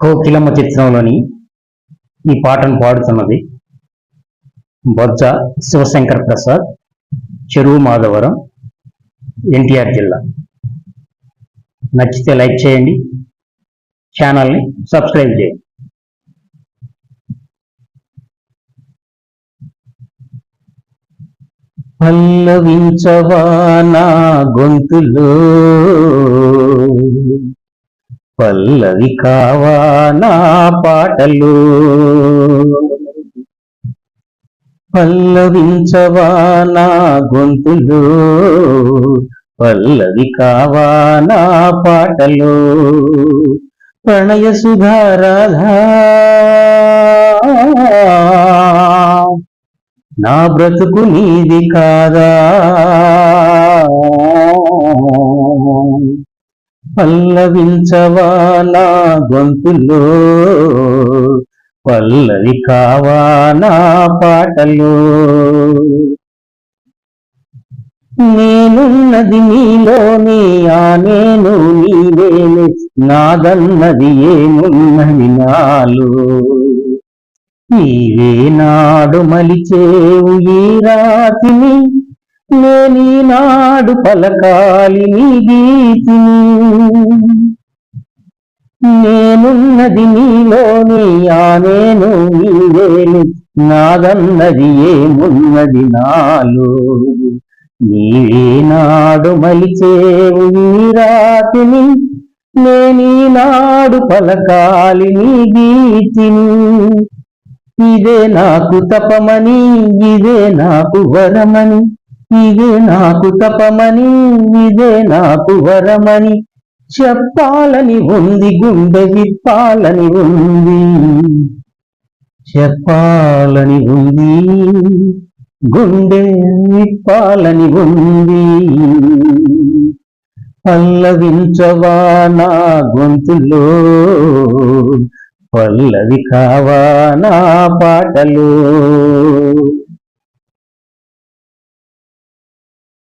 కోకిలమ్మ చిత్రంలోని ఈ పాటను పాడుతున్నది బొజ్జ శివశంకర్ ప్రసాద్ చెరువు మాధవరం ఎన్టీఆర్ జిల్లా. నచ్చితే లైక్ చేయండి ఛానల్ని సబ్స్క్రైబ్ చేయండి. పల్లవించవా నా గొంతులో? పల్లవి కావా నా పాటలు. పల్లవించవా నా గొంతులు. పల్లవి కావా నా పాటలు. ప్రణయ సుధారాధా. నా బ్రతుకు నీది కాదా. పల్లవించవానా గొంతులో? పల్లవి కావానా పాటలో పాటలు? నేనున్నది నీలోని ఆ నేను నీవేనే నాదన్నది ఏమున్నది నాలో? నీవే నాడు మలిచేవు ఈ రాతిని నేనీనాడు పలకాలి నీ గీతిని నేనున్నది నీలోని ఆ నేను నీవేని నాదన్నది ఏమున్నది నాలో. నీవేనాడు మలిచేవు ఈ రాతిని. నేనీనాడు పలకాలి నీ గీతిని ఇదే నాకు తపమని ఇదే నాకు వరమని. ఇదే నాకు తపమని ఇదే నాకు వరమని చెప్పాలని ఉంది గుండె విప్పాలని ఉంది. చెప్పాలని ఉంది గుండె విప్పాలని ఉంది. పల్లవించవా నా గొంతులో పల్లవి కావా నా పాటలో?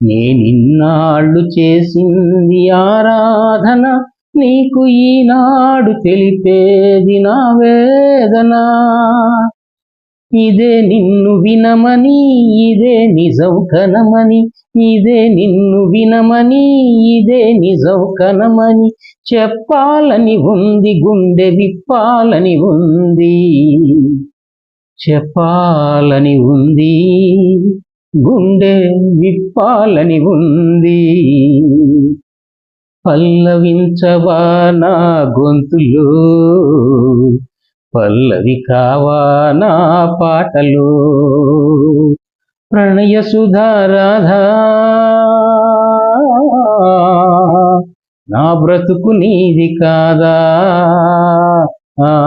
నేనిన్నాళ్ళు చేసింది ఆరాధన నీకు ఈనాడు తెలిపేది నా వేదన. ఇదే నిన్ను వినమని ఇదే నిజం కనమని ఇదే నిన్ను వినమని ఇదే నిజం కనమని చెప్పాలని ఉంది గుండె విప్పాలని ఉంది. చెప్పాలని ఉంది. గుండె విప్పాలని ఉంది. పల్లవించవా నా గొంతులో? పల్లవి కావా నా పాటలు? ప్రణయ సుధారాధా నా బ్రతుకు నీది కాదా? ఆ